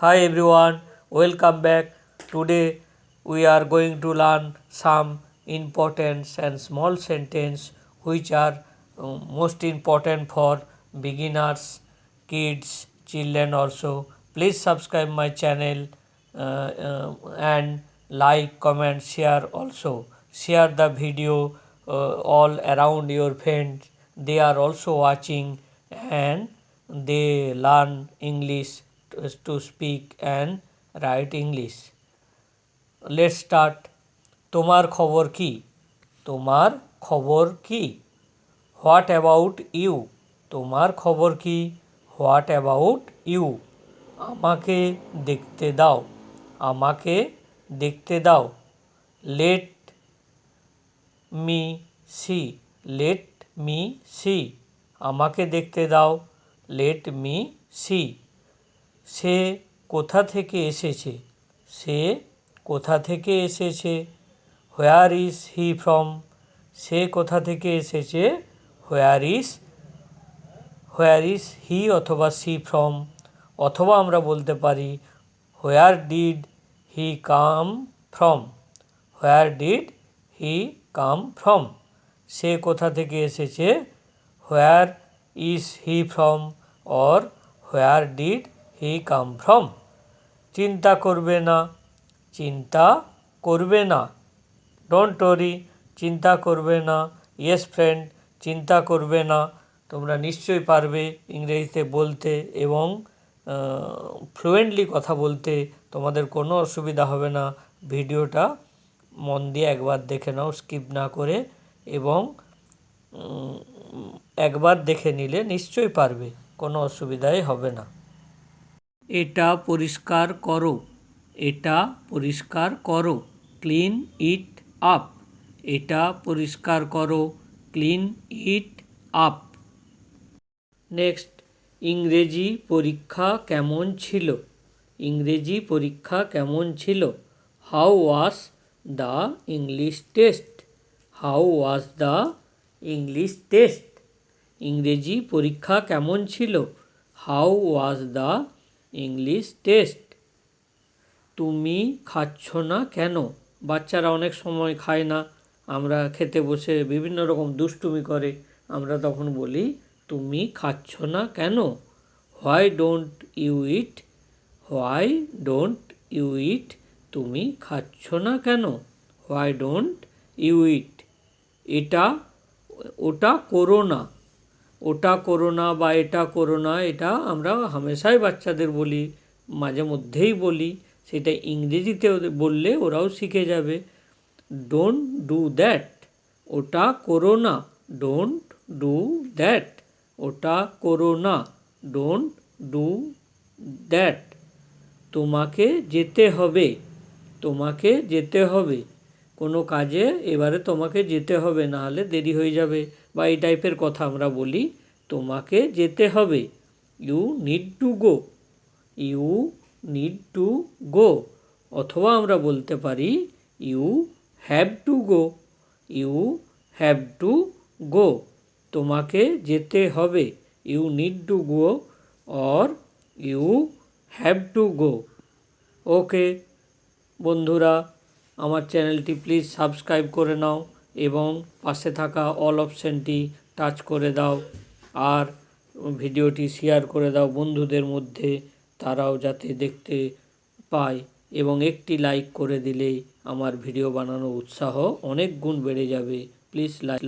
Hi everyone, welcome back. Today we are going to learn some important and small sentence which are uh, most important for beginners, kids, children also. Please subscribe my channel uh, uh, and like, comment, share also. Share the video uh, all around your friends. They are also watching and they learn English to, to speak and write English. Let start তোমার খবর কি তোমার খবর কি what about you তোমার খবর কি what about you আমাকে দেখতে দাও আমাকে দেখতে দাও let me see let me see আমাকে দেখতে দাও লেট মি সি সে কোথা থেকে এসেছে? সে কোথা থেকে এসেছে? হোয়ার ইজ হি ফ্রম সে কোথা থেকে এসেছে? Where is where is he অথবা সি ফ্রম অথবা আমরা বলতে পারি where did he come from where did he come from সে কোথা থেকে এসেছে? Where is he from or where did he come from. চিন্তা করবে না, চিন্তা করবে না। ডোন্ট ওরি চিন্তা করবে না। ইয়েস ফ্রেন্ড চিন্তা করবে না। তোমরা নিশ্চয়ই পারবে ইংরেজিতে বলতে এবং ফ্লুয়েন্টলি কথা বলতে। তোমাদের কোনো অসুবিধা হবে না। ভিডিওটা মন দিয়ে একবার দেখে নাও স্কিপ না করে এবং একবার দেখে নিলে নিশ্চয়ই পারবে। কোনো অসুবিধাই হবে না। এটা পরিষ্কার করো। এটা পরিষ্কার করো। Clean it up. এটা পরিষ্কার করো। Clean it up. নেক্সট, ইংরেজি পরীক্ষা কেমন ছিল? ইংরেজি পরীক্ষা কেমন ছিল? How was the English test? How was the English test? ইংরেজি পরীক্ষা কেমন ছিল? How was the English test তুমি খাচ্ছ না কেন? বাচ্চারা অনেক সময় খায় না। আমরা খেতে বসে বিভিন্ন রকম দুষ্টুমি করে। আমরা তখন বলি, তুমি খাচ্ছ না কেন? Why don't you eat why don't you eat তুমি খাচ্ছ না কেন? হোয়াই ডোন্ট ইউ ইট এটা, ওটা করো না। ওটা করো না বা এটা করো না, এটা আমরা হামেশাই বাচ্চাদের বলি, মাঝে মধ্যেই বলি, সেটা ইংরেজিতে বললে ওরাও শিখে যাবে। ডোন্ট ডু দ্যাট ওটা করো না। ডোন্ট ডু দ্যাট ওটা করো না। ডোন্ট ডু দ্যাট তোমাকে যেতে হবে, তোমাকে যেতে হবে। কোনো কাজে এবারে তোমাকে যেতে হবে না হলে দেরি হয়ে যাবে। বা এই টাইপের কথা আমরা বলি, তোমাকে যেতে হবে। You need to go. You need to go. অথবা আমরা বলতে পারি, you have to go. You have to go. তোমাকে যেতে হবে। You need to go. Or you have to go. Okay, বন্ধুরা। আমার চ্যানেলটি প্লিজ সাবস্ক্রাইব করে নাও এবং পাশে থাকা অল অপশানটি টাচ করে দাও আর ভিডিওটি শেয়ার করে দাও বন্ধুদের মধ্যে তারাও যাতে দেখতে পায় এবং একটি লাইক করে দিলেই আমার ভিডিও বানানোর উৎসাহ অনেক গুণ বেড়ে যাবে। Please like